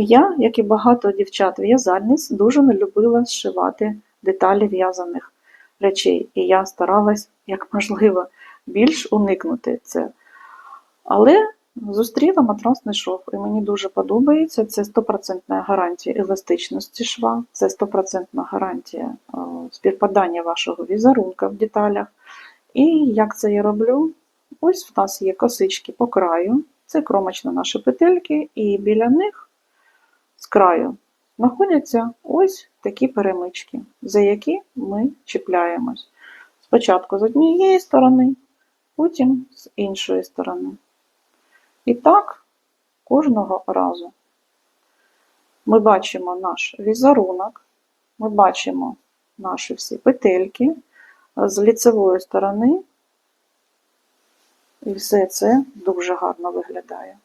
Я, як і багато дівчат-в'язальниць, дуже не любила зшивати деталі в'язаних речей, і я старалась, як можливо, більш уникнути це. Але зустріла матрасний шов, і мені дуже подобається. Це 100% гарантія еластичності шва, це 100% гарантія співпадання вашого візерунка в деталях. І як це я роблю? Ось в нас є косички по краю, це кромочно наші петельки, і біля них з краю знаходяться ось такі перемички, за які ми чіпляємось. Спочатку з однієї сторони, потім з іншої сторони. І так кожного разу. Ми бачимо наш візерунок, ми бачимо наші всі петельки з ліцевої сторони, і все це дуже гарно виглядає.